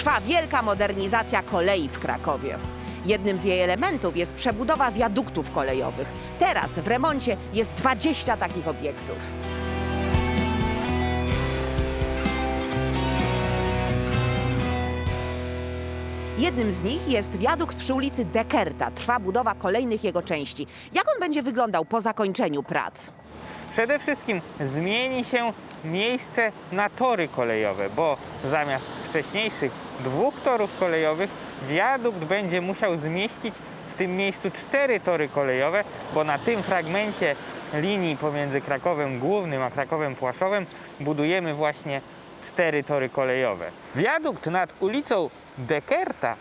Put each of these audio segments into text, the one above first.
trwa wielka modernizacja kolei w Krakowie. Jednym z jej elementów jest przebudowa wiaduktów kolejowych. Teraz w remoncie jest 20 takich obiektów. Jednym z nich jest wiadukt przy ulicy Dekerta. Trwa budowa kolejnych jego części. Jak on będzie wyglądał po zakończeniu prac? Przede wszystkim zmieni się miejsce na tory kolejowe, bo zamiast wcześniejszych dwóch torów kolejowych wiadukt będzie musiał zmieścić w tym miejscu cztery tory kolejowe, bo na tym fragmencie linii pomiędzy Krakowem Głównym a Krakowem Płaszowem budujemy właśnie cztery tory kolejowe. Wiadukt nad ulicą Dekerta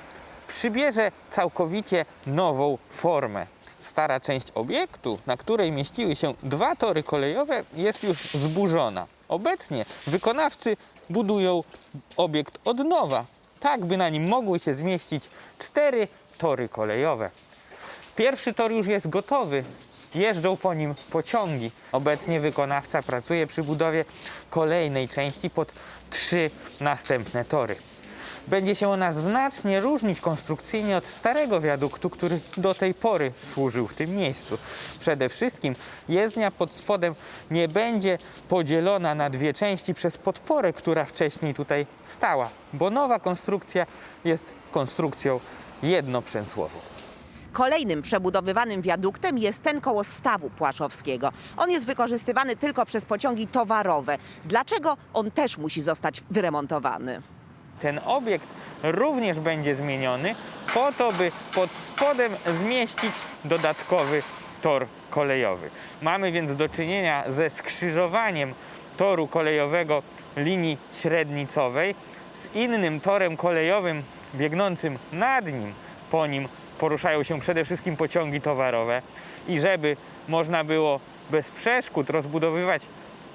przybierze całkowicie nową formę. Stara część obiektu, na której mieściły się dwa tory kolejowe, jest już zburzona. Obecnie wykonawcy budują obiekt od nowa, tak by na nim mogły się zmieścić cztery tory kolejowe. Pierwszy tor już jest gotowy. Jeżdżą po nim pociągi. Obecnie wykonawca pracuje przy budowie kolejnej części pod trzy następne tory. Będzie się ona znacznie różnić konstrukcyjnie od starego wiaduktu, który do tej pory służył w tym miejscu. Przede wszystkim jezdnia pod spodem nie będzie podzielona na dwie części przez podporę, która wcześniej tutaj stała, bo nowa konstrukcja jest konstrukcją jednoprzęsłową. Kolejnym przebudowywanym wiaduktem jest ten koło stawu płaszowskiego. On jest wykorzystywany tylko przez pociągi towarowe. Dlaczego on też musi zostać wyremontowany? ten obiekt również będzie zmieniony po to, by pod spodem zmieścić dodatkowy tor kolejowy. Mamy więc do czynienia ze skrzyżowaniem toru kolejowego linii średnicowej z innym torem kolejowym biegnącym nad nim. Po nim poruszają się przede wszystkim pociągi towarowe i żeby można było bez przeszkód rozbudowywać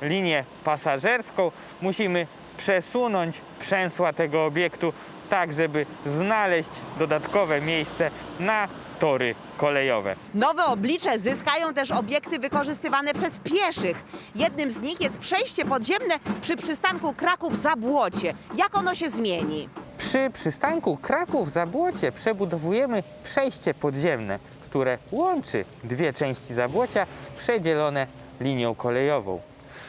linię pasażerską, musimy przesunąć przęsła tego obiektu tak, żeby znaleźć dodatkowe miejsce na tory kolejowe. Nowe oblicze zyskają też obiekty wykorzystywane przez pieszych. Jednym z nich jest przejście podziemne przy przystanku Kraków-Zabłocie. Jak ono się zmieni? Przy przystanku Kraków-Zabłocie przebudowujemy przejście podziemne, które łączy dwie części Zabłocia przedzielone linią kolejową.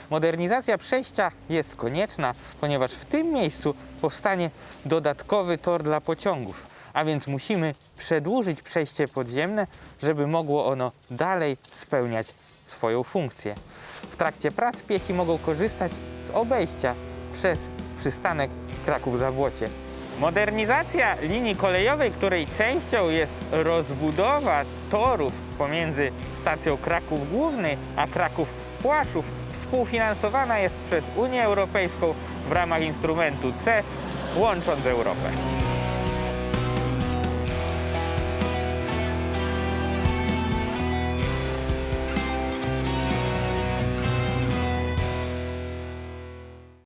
Modernizacja przejścia jest konieczna, ponieważ w tym miejscu powstanie dodatkowy tor dla pociągów, a więc musimy przedłużyć przejście podziemne, żeby mogło ono dalej spełniać swoją funkcję. W trakcie prac piesi mogą korzystać z obejścia przez przystanek Kraków-Zabłocie. Modernizacja linii kolejowej, której częścią jest rozbudowa torów pomiędzy stacją Kraków Główny a Kraków Płaszów, współfinansowana jest przez Unię Europejską w ramach instrumentu CEF łącząc Europę.